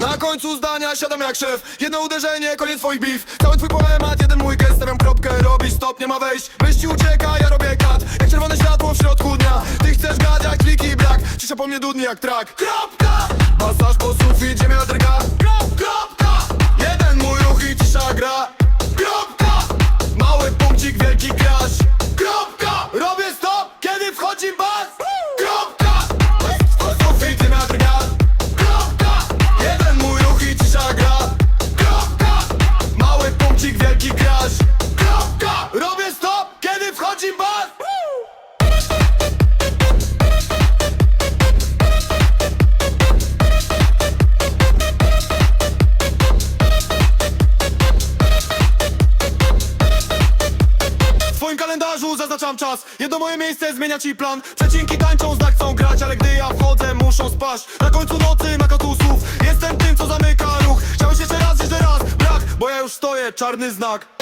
Na końcu zdania siadam jak szef. Jedno uderzenie, koniec swoich beef. Cały twój poemat, jeden mój gest. Stawiam kropkę, robisz stop, nie ma wejść. Myśli ucieka, ja robię kat Jak czerwone światło w środku dnia. Ty chcesz gadać, kliki brak. Cisza po mnie dudni jak trak. Kropka! Pasaż po sufit, ziemia kalendarzu zaznaczam czas. Jedno moje miejsce zmienia ci plan. Przecinki tańczą, znak chcą grać Ale gdy ja wchodzę muszą spaść. Na końcu nocy makatusów Jestem tym co zamyka ruch. Chciałeś jeszcze raz, jeszcze raz. Brak, bo ja już stoję, czarny znak